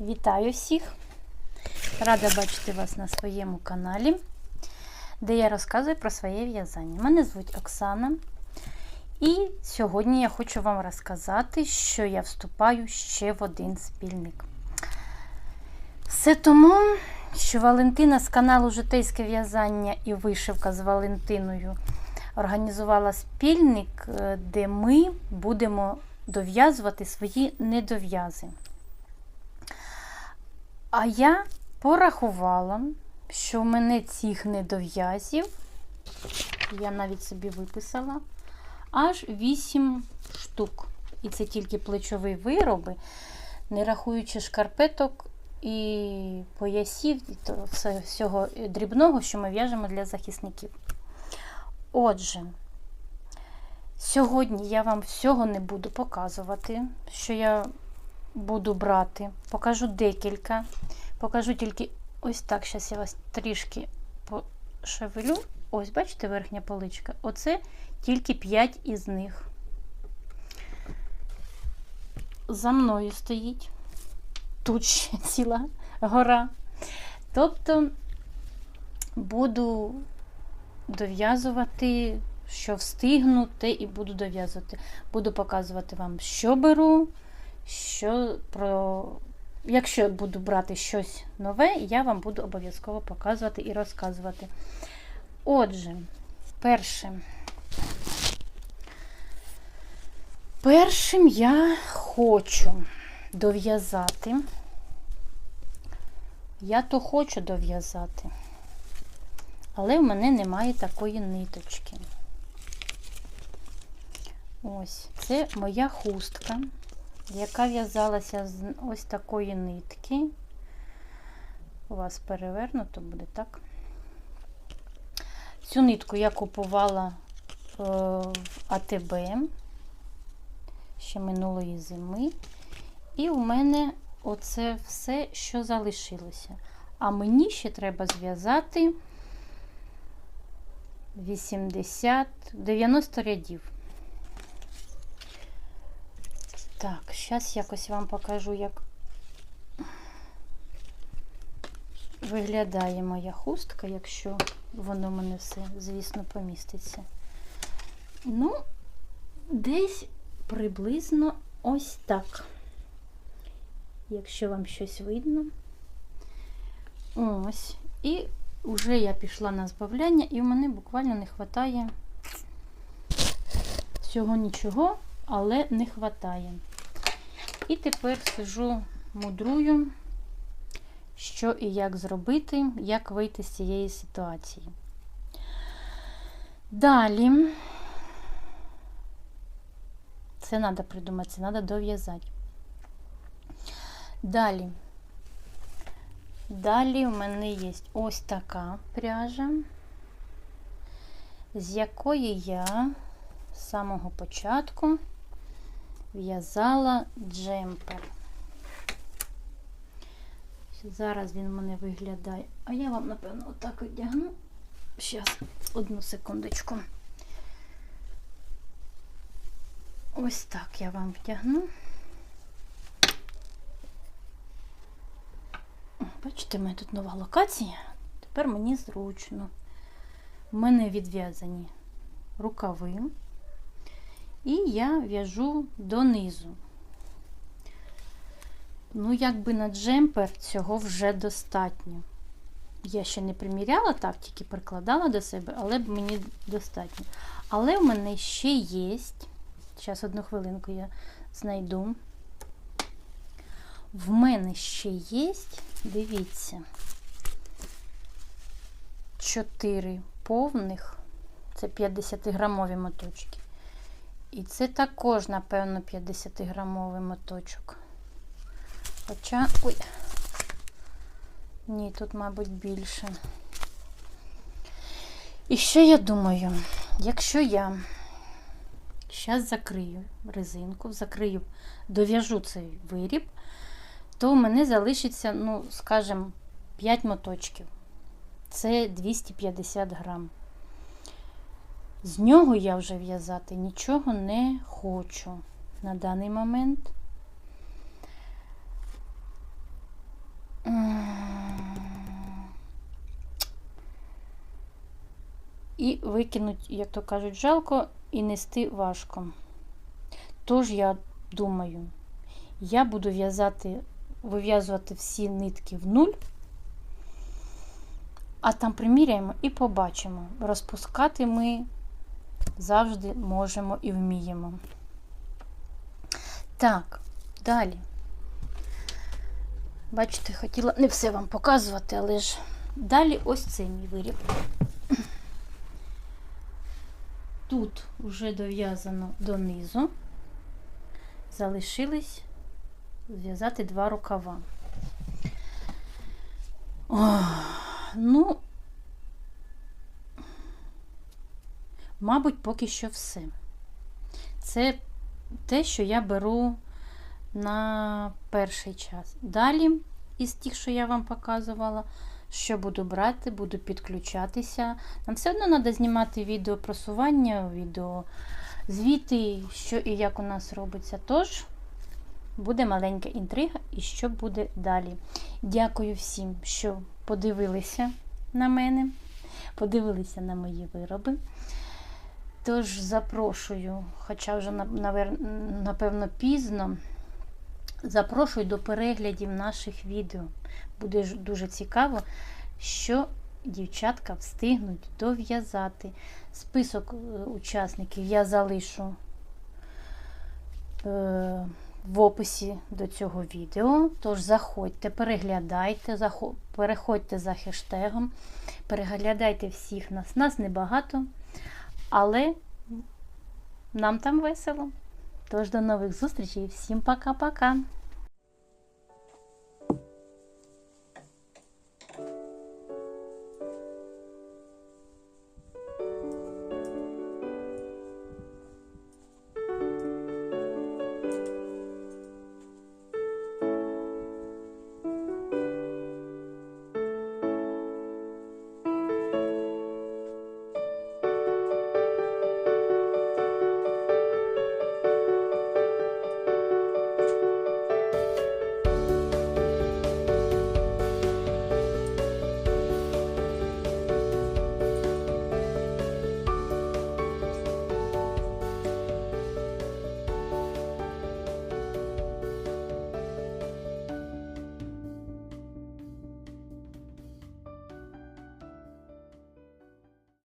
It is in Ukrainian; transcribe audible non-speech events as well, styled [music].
Вітаю всіх! Рада бачити вас на своєму каналі, де я розказую про своє в'язання. Мене звуть Оксана. І сьогодні я хочу вам розказати, що я вступаю ще в один спільник. Все тому, що Валентина з каналу Житейське в'язання і вишивка з Валентиною організувала спільник, е, де ми будемо дов'язувати свої недов'язи. А я порахувала, що в мене цих недов'язів, я навіть собі виписала, аж 8 штук. І це тільки плечові вироби, не рахуючи шкарпеток і поясів, і то все- всього дрібного, що ми в'яжемо для захисників. Отже, сьогодні я вам всього не буду показувати, що я буду брати. Покажу декілька. Покажу тільки ось так. Зараз я вас трішки пошевелю. Ось, бачите, верхня поличка. Оце тільки 5 із них. За мною стоїть. Тут ще [laughs] ціла гора. Тобто буду дов'язувати, що встигну, те і буду дов'язувати. Буду показувати вам, що беру, що про. Якщо буду брати щось нове, я вам буду обов'язково показувати і розказувати. Отже, перше. Першим я хочу дов'язати. Я то хочу дов'язати, але в мене немає такої ниточки. Ось, це моя хустка, яка в'язалася з ось такої нитки. У вас перевернуто буде так. Цю нитку я купувала е, в АТБ ще минулої зими. І у мене оце все, що залишилося. А мені ще треба зв'язати 80, 90 рядів. Так, зараз якось вам покажу, як виглядає моя хустка, якщо воно мене все, звісно, поміститься. Ну, десь приблизно ось так. Якщо вам щось видно. Ось. І вже я пішла на збавляння, і в мене буквально не вистачає всього нічого, але не вистачає. І тепер сижу, мудрую, що і як зробити, як вийти з цієї ситуації. Далі, це треба придумати, це треба дов'язати. Далі. Далі у мене є ось така пряжа, з якої я з самого початку в'язала джемпер. Зараз він в мене виглядає. А я вам, напевно, отак одягну. Зараз, одну секундочку. Ось так я вам вдягну. Бачите, у мене тут нова локація. Тепер мені зручно. У мене відв'язані рукави. І я в'яжу донизу. Ну, якби на джемпер цього вже достатньо. Я ще не приміряла, так, тільки прикладала до себе, але б мені достатньо. Але в мене ще є. Зараз одну хвилинку я знайду. В мене ще є, дивіться, 4 повних, це 50-грамові моточки. І це також, напевно, 50-грамовий моточок. Хоча, ой, ні, тут, мабуть, більше. І що я думаю, якщо я зараз закрию резинку, закрию, дов'яжу цей виріб, то у мене залишиться, ну, скажімо, 5 моточків. Це 250 грам. З нього я вже в'язати нічого не хочу на даний момент. І викинуть, як то кажуть, жалко, і нести важко. Тож, я думаю, я буду в'язати, вив'язувати всі нитки в нуль, а там приміряємо і побачимо, розпускати ми завжди можемо і вміємо. Так, далі. Бачите, хотіла не все вам показувати, але ж далі ось цей мій виріб. Тут вже дов'язано донизу. Залишились зв'язати два рукава. О, ну, мабуть, поки що все. Це те, що я беру на перший час. Далі, із тих, що я вам показувала, що буду брати, буду підключатися. Нам все одно треба знімати відео просування, відео звіти, що і як у нас робиться. Тож, буде маленька інтрига і що буде далі. Дякую всім, що подивилися на мене, подивилися на мої вироби. Тож запрошую, хоча вже напевно пізно, запрошую до переглядів наших відео. Буде дуже цікаво, що дівчатка встигнуть дов'язати. Список е, учасників я залишу е, в описі до цього відео. Тож заходьте, переглядайте, переходьте за хештегом, переглядайте всіх нас. Нас небагато, але нам там весело. Тож до нових зустрічей. Всім пока-пока.